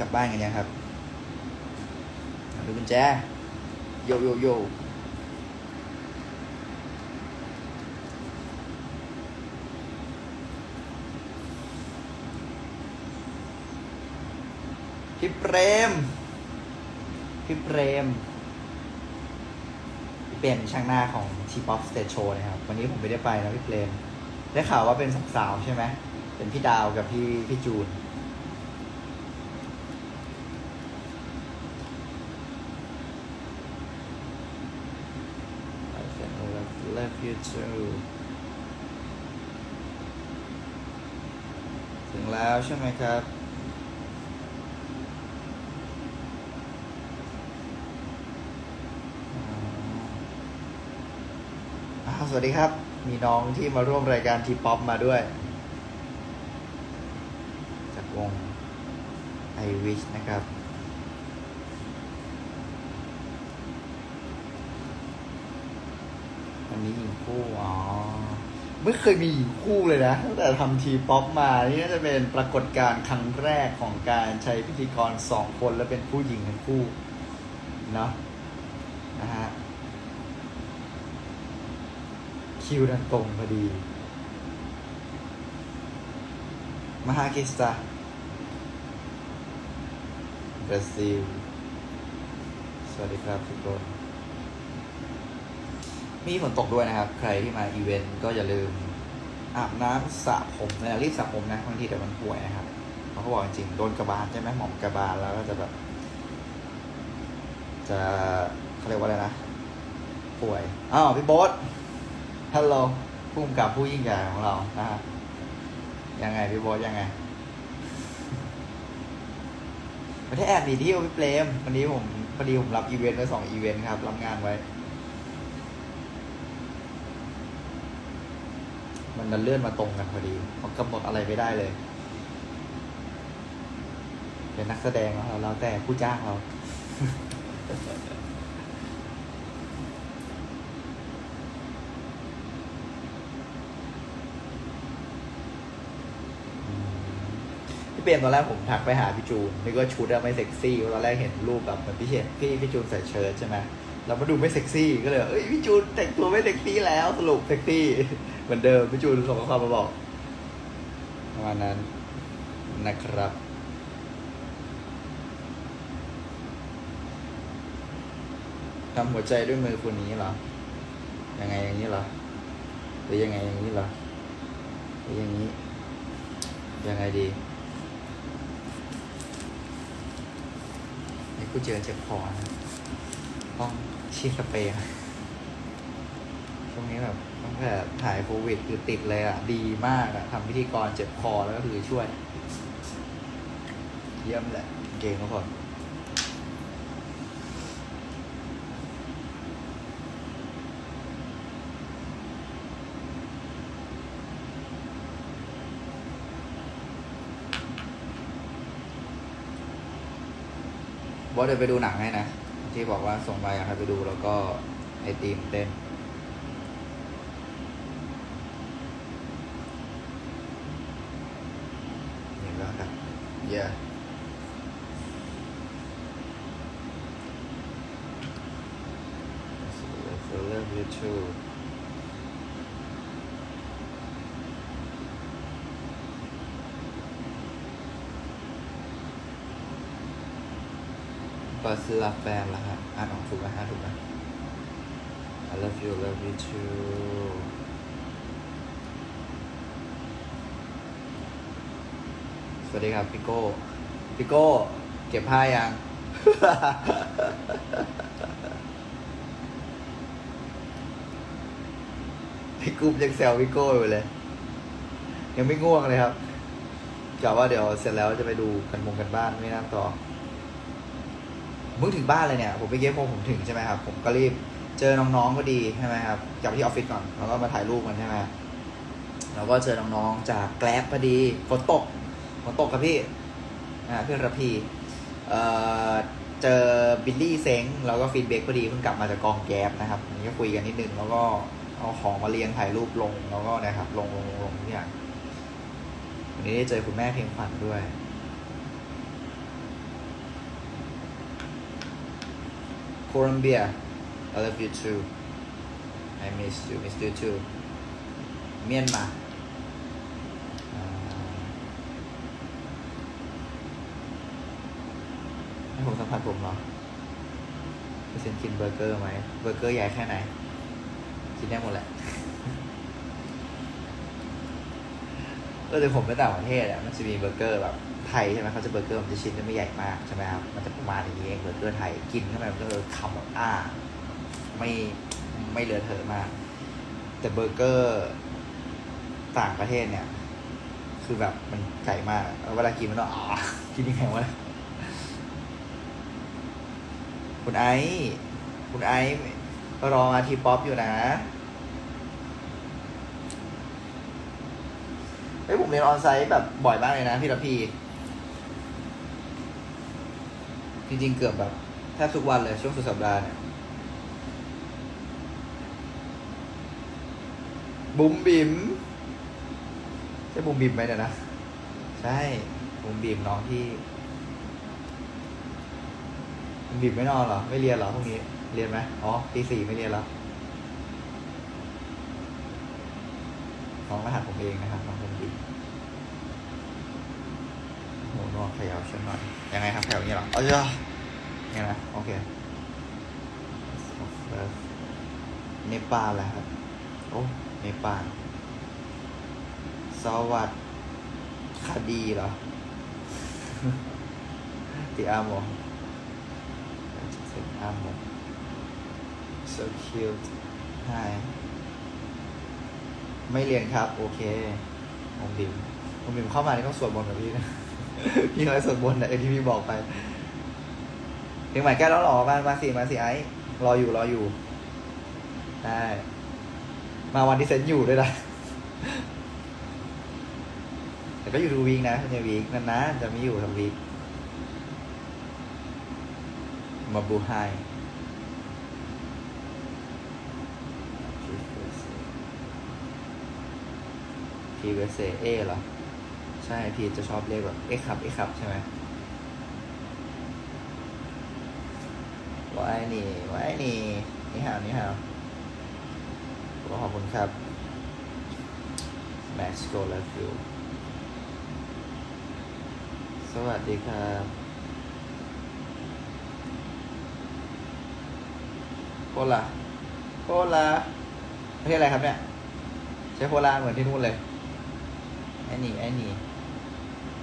กลับบ้านกันยังครับดูกุญแจโยโยโยพี่เปรม พี่เปรมพี่เป็นช่างหน้าของทีป๊อปสเตจโชนะครับ วันนี้ผมไม่ได้ไปนะพี่เปรม ได้ข่าวว่าเป็นสองสาวใช่ไหม เป็นพี่ดาวกับพี่พี่จูน I can love, love you too ถึงแล้วใช่ไหมครับอ่าสวัสดีครับ มีน้องที่มาร่วมรายการทีป๊อปมาด้วย จากวง I Wish นะครับอันนี้ คู่อ๋อไม่เคยมีหญิงคู่เลยนะตั้งแต่ทำทีป๊อปมานี่น่าจะเป็นปรากฏการณ์ครั้งแรกของการใช้พิธีกรสองคนแล้วเป็นผู้หญิงทั้งคู่เนาะนะฮะคิวดันตรงพอดีมหากิสตาบราซิลสวัสดีครับทุกคน มีฝนตกด้วยนะครับ ใครที่มาอีเวนต์ก็อย่าลืมอาบน้ำสระผมนะรีบสระผมนะบางทีเดี๋ยวมันป่วยนะครับเขาบอกจริงโดนกระบาลใช่ไหมหมอมกระบาลแล้วก็จะแบบ จะเขาเรียกว่าอะไรนะป่วยอ้าวพี่โบ๊ทฮัลโหลผู้กำกับผู้ยิ่งใหญ่ของเรานะฮะยังไงพี่โบอสยังไงไม่ได้แอบดีที่พี่เปรมวันนี้ผมพอดีผมรับอีเวนต์ไว้สองอีเวนต์ครับ รับงานไว้ มันดันเลื่อนมาตรงกันพอดีผมกำหนดอะไรไม่ได้เลย เป็นนักแสดงเราแล้วแต่ผู้จ้างเราพี่เปรมตอนแรกผมทักไปหาพี่จูนนึกว่าชุดอะไม่เซ็กซี่ตอนแรกเห็นรูปแบบเหมือนพี่เห็นพี่พี่จูนใส่เชิ้ตใช่ไหมเรามาดูไม่เซ็กซี่ก็เลยเอ้ยพี่จูนแต่งตัวไม่เซ็กซี่แล้วสรุปเซ็กซี่ เหมือนเดิมพี่จูนส่งข้อความมาบอกประมาณนั้นนะครับ ทำหัวใจด้วยมือคนนี้เหรอ ยังไงอย่างนี้เหรอ หรือยังไงอย่างนี้เหรอ หรืออย่างนี้ ยังไงดีนี่กูเจอเจ็บคอนะต้องฉีสเปรย์ ช่วงนี้แบบตั้งแต่ถ่ายโควิดคือติดเลยอะดีมากอะทำพิธีกรเจ็บคอแล้วก็คือช่วย เยี่ยมแหละ เก่งทุกคนบอสเดี๋ยวไปดูหนังให้นะ ที่บอกว่าส่งไปอยากให้ไปดูแล้วก็ไอตีมเต้น เห็นแล้วครับ yeah I love you too บาสลาแฟนละฮะอ่านออกถูกไหมฮะถูกไหม I love you love you too สวัสดีครับพี่โก้พี่โก้เก็บผ้ายัง พี่กุ๊บยังแซวพี่โก้อยู่เลย ยังไม่ง่วงเลยครับกะว่าเดี๋ยวเสร็จแล้วจะไปดูกันมงกันบ้านไม่น่าต่อเพิ่งถึงบ้านเลยเนี่ย ผมไปเย็บพอผมถึงใช่ไหมครับ ผมก็รีบเจอน้องๆก็ดีใช่ไหมครับกลับที่ออฟฟิศก่อนแล้วก็มาถ่ายรูปกันใช่ไหมแล้วก็เจอน้องๆจากแกลบพอดีฝนตก ฝนตกครับพี่เพื่อนระพีเจอบิลลี่เซ้งแล้วก็ฟีดเบกพอดีเพิ่งกลับมาจากกองแก๊บนะครับนี่ก็คุยกันนิดนึงแล้วก็เอาของมาเลียงถ่ายรูปลงแล้วก็นะครับ ลงลงลงทุกอย่างวันนี้ได้เจอคุณแม่เพียงฝันด้วยโคลัมเบีย I love you too I miss you miss you too เมียนมา ให้ผมสัมผัสผมเหรอพี่เซนกินเบอร์เกอร์ไหมเบอร์เกอร์ใหญ่แค่ไหน กินได้หมดแหละเออแต่ผมไปต่างประเทศอะมันจะมีเบอร์เกอร์แบบไทยใช่ไหมเขาจะเบอร์เกอร์มันจะชิ้นจะไม่ใหญ่มากใช่ไหมครับมันจะประมาณอย่างนี้เองเบอร์เกอร์ไทยกินเข้าไปมันก็คือคำแบบอ้าไม่ไม่เลอะเทอะมาก แต่เบอร์เกอร์ต่างประเทศเนี่ย คือแบบมันใหญ่มากแล้วเวลากินมันต้องอ่ากินยังไงวะ คุณไอซ์คุณไอซ์รอมาทีป๊อปอยู่นะเฮ้ยผมเรียนออนไซต์แบบบ่อยมากเลยนะพี่ระพีจริงๆเกือบแบบแทบทุกวันเลยช่วงสุดสัปดาห์เนี่ยบุ๋มบิ๋มใช่บุ๋มบิ๋มไหมเนี่ยนะ ใช่บุ๋มบิ๋มน้องที่ บุ๋มบิ๋มไม่นอนเหรอ ไม่เรียนเหรอพรุ่งนี้ เรียนไหมอ๋อตีสี่ไม่เรียนแล้วน้องรหัสผมเองนะครับน้องบุ๋มบิ๋มโหนอนขย่าฉันหน่อย ยังไงครับเขย่าอย่างนี้เหรอเอาเยอะยังไงนะโอเคเนปาลแหละครับ โอ้เนปาลสวัสดคดีเหรอติอาโม เซนอาโม so cute hi ไม่เรียนครับ โอเคผมบิมผมบิมเข้ามานี่ต้องสวดมนต์กับพี่นะ พี่น้อยสวดมนต์นะไอที่พี่บอกไปเพลงใหม่แก้แล้วหรอมามาสิมาสิไอรออยู่รออยู่ ได้ มาวันที่เซนอยู่ด้วยนะแต่ก็อยู่ดูวีคนะในวีคนานๆจะไม่อยู่ทั้งวีค มาบูไฮพีเวเซเอเหรอ ใช่ พีจะชอบเรียกแบบเอคับเอคับใช่ไหมว่าไอ้นี่ว่าไอ้นี่ นี่ฮาวนี่ฮาวขอบคุณครับ Max Go Love You สวัสดีครับ โคลาโคลาประเทศอะไรครับเนี่ย ใช้โคลาเหมือนที่นู่นเลยไอ้นี่ไอ้นี่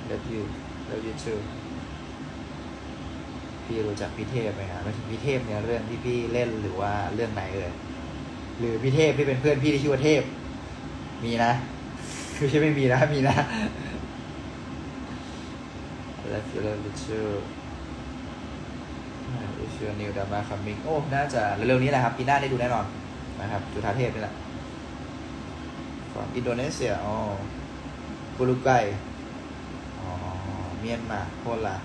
love you love you too พี่รู้จักพี่เทพไหมครับไม่ถึงพี่เทพเนี่ยเรื่องที่พี่เล่นหรือว่าเรื่องไหนเอ่ยหรือพี่เทพที่เป็นเพื่อนพี่ที่ชื่อว่าเทพ มีนะคือใช่ไม่มีนะมีนะ Love you love you too Is your new drama coming โอ้ น่าจะเร็วๆนี้แหละครับปีหน้าได้ดูแน่นอนนะครับจุฑาเทพนี่แหละ from Indonesia อ๋อปุรุไกอ๋อเมียนมาโคลา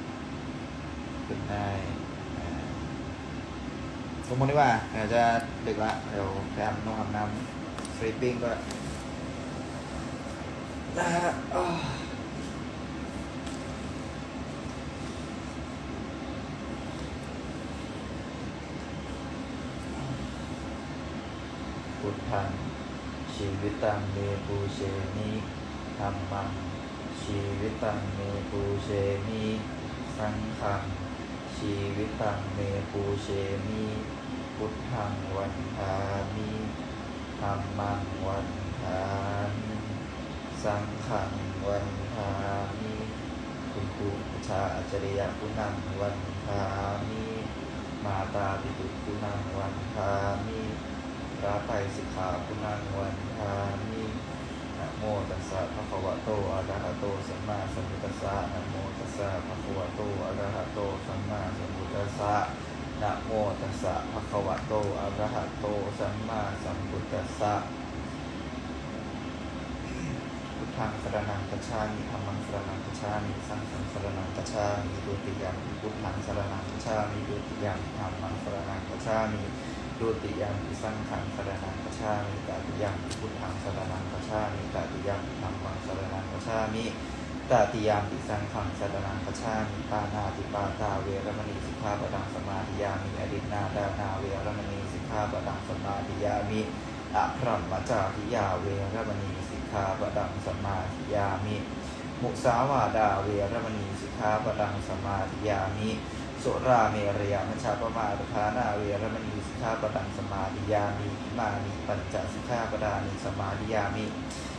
ขึ้นได้สมมติว่าเดี๋ยวจะดึกละเดี๋ยวแพมนอนอาบน้ำ sleeping ก็นะฮะอ้าวพุ ทังชีวิตังเมปูเชนิธรรมังชีวิตังเมปูเชนิสังฆังชีวิตังเมปูเชนิพุทธังวันทามิธรรมังวันทามิสังฆังวันทามิคุณครูชาอัจริยะคุณังวันทามิมาตาปิตุคุณังวันทามิ พระไตรสิกขาคุณังวันทามินะโมตัสสะภะคะวะโตอะระหะโตสัมมาสัมพุทธัสสะนะโมตัสสะภะคะวะโตอะระหะโตสัมมาสัมพุทธัสสะนะโมตัสสะภะคะวะโตอะระหะโตสัมมาสัมพุทธัสสะพุทธังสรนังกัจฉามิธัมมังสรนังกัจฉามิสังฆังสรนังกัจฉามิดุติยัมปิพุทธังสรนังกัจฉามิดุติยัมปิธัมมังสรนังกัจฉามิ ดุติยัมปิสังฆังสรนังกัจฉามิตติยัมพุทธังสรนังกัจฉามิตติยัมธัมมังสรนังกัจฉามิตตติยามปิสังขังสัตนังปชามิปานาติปาตาเวรมณีสิกขาปดังสมาธิยามิอดินนาดานาเวรมณีสิกขาปดังสมาธิยามิอะพรัมมจาริยาเวรมณีสิกขาปดังสมาธิยามิ มุสาวาดาเวรมณีสิกขาปดังสมาธิยามิ สุราเมรยามัชาปมาทานาเวรมณีสิกขาปดังสมาธิยามิอิมานิปัญจสิกขาปดานิสมาธิยามิ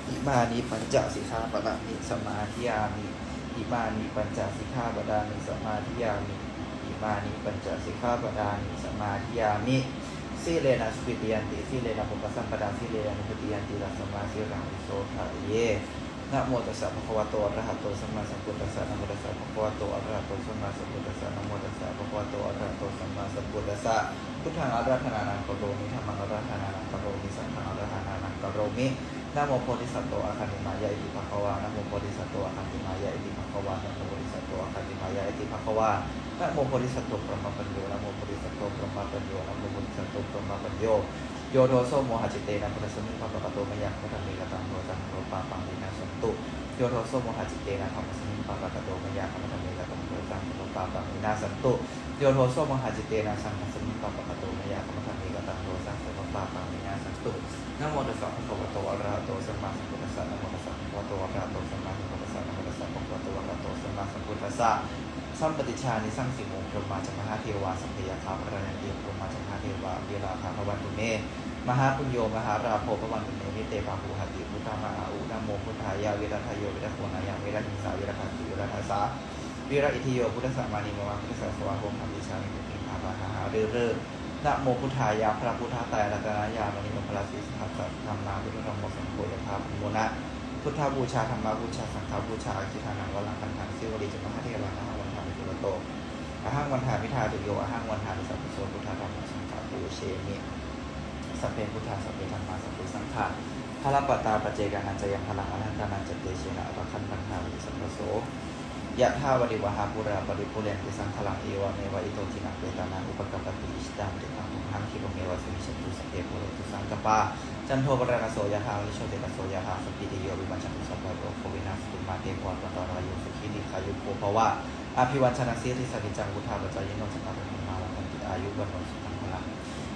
อิมานิปัญจสิกขาปดานิสมาธิยามิอิมานิปัญจสิกขาปดานิสมาธิยามิอิมานิปัญจสิกขาปดานิสมาธิยามิสิเลนะสุปิติยันติสิเลนะปุปสัมปดาสิเลนะนุปติยันติลัสมาสิรังโสทะเย นะโมตัสสะภะคะวะโตอะระหะโตสัมมาสัมพุทธัสสะนะโมตัสสะภะคะวะโตอะระหะโตสัมมาสัมพุทธัสสะนะโมตัสสะภะคะวะโตอะระหะโตสัมมาสัมพุทธัสสะพุทธังอะระหะนานังกโรมิธัมมังอะระหะนานังกโรมิสังฆังอะระหะนานังกโรมินะโมโพธิสัตว์โตอะคันติมายะอิติภะคะวะนะโมโพธิสัตว์โตอะคันติมายะอิติภะคะวะนะโมโพธิสัตว์โตอะคันติมายะอิติภะคะวะนะโมโพธิสัตว์โตปรมปัญโยนะโมโพธิสัตว์โตปรมปัญโยนะโมโพธิสัตว์โตปรมปัญโย โยโทโสโมหะจิตเตนะพุทธสมิงปะปะปะโตมยังพุทธเมกตังโทตังโทปาปังวินาสันตุโยโทโสโมหะจิตเตนะธรรมสมิงปะปะปะโตมยังพุทธเมกตังโทตังโทปาปังวินาสันตุโยโทโสโมหะจิตเตนะสังฆสมิงปะปะปะโตมยังพุทธเมกตังโทตังโทปาปังวินาสันตุนะโมตัสสะภะคะวะโตอะระหะโตสัมมาสัมพุทธัสสะนะโมตัสสะภะคะวะโตอะระหะโตสัมมาสัมพุทธัสสะนะโมตัสสะภะคะวะโตอะระหะโตสัมมาสัมพุทธัสสะ สัมปติชานิสังสิโมพรหมาจัมหาเทวาสัมพยาคาพระนันเตียพรหมาจัมหาเทวาเวลาคาพวันตุเมมหาปุญโยมหาราโภพวันตุเมนิเตปาภูหติพุทธามาอาอุนโมพุทธายาเวรทายโยเวรโคนายังเวรหิงสาเวรคันติเวรทัสสะเวรอิทิโยพุทธสามานิโมมาพุทธสาสวาโภคามิชามิมุติภาปาหาหาเรอเรอนะโมพุทธายาพระพุทธาตายรัตนายามณีมพลาสิสัพพะธรรมนาพุทธธรรมโมสังโฆยภาพโมนะพุทธบูชาธรรมบูชาสังฆบูชาอิทิทานังวลังคันทังสิวริจมหาเทวานะวันา โตอะหังวันทามิทาตุโยอะหังวันทามิสัพพโสพุทธธรรมสังฆปูเชมิสัพเพพุทธาสัพเพธรรมาสัพเพสังฆาพระปตาปเจกานันจะยังพลังอนันตานันจเตเชนะอัปคันตังหาวิสัพพโสยะธาวดิวหาปุราปริปุเรนติสังขลังเอวเมวะอิโตทินังเปตานังอุปกัปปติอิสตังติตังทุหังคิโรเมวะสมิชตุสพเพปุเรตุสังกปาจันโทปรากโสยะถาวิโชติกโสยะถาสปิติโยวิมัญชันตุสัพพะโรโควินาสตุมาเตปวัตตตรายโยสุขีติขายุโกภวะ อภิวัชนะสีริสกิจังวุธาปจายโนสัพพะธรรมาวันติอายุวันโนสุขังพลัง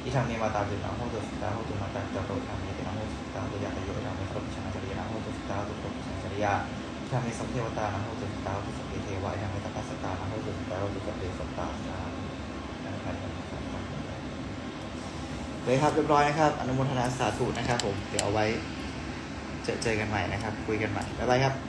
อิทังเมมาตาจุนังโหตุสตาโหตุมาตังจโตทังเมตินังโหตุสตาโหตุยะตโยทังเมโครปิชังจริยนังโหตุสตาโหตุครปิชังจริยาอิทังเมสัมเทวตานังโหตุสตาโหตุสัพเพเทวะอิทังเมตปัสสตานังโหตุสตาโหตุสัพเพสัตาสาธุนะครับเลยครับเรียบร้อยนะครับ อนุโมทนาสาธุนะครับผม เดี๋ยวเอาไว้เจอเจอกันใหม่นะครับ คุยกันใหม่ บ๊ายบายครับ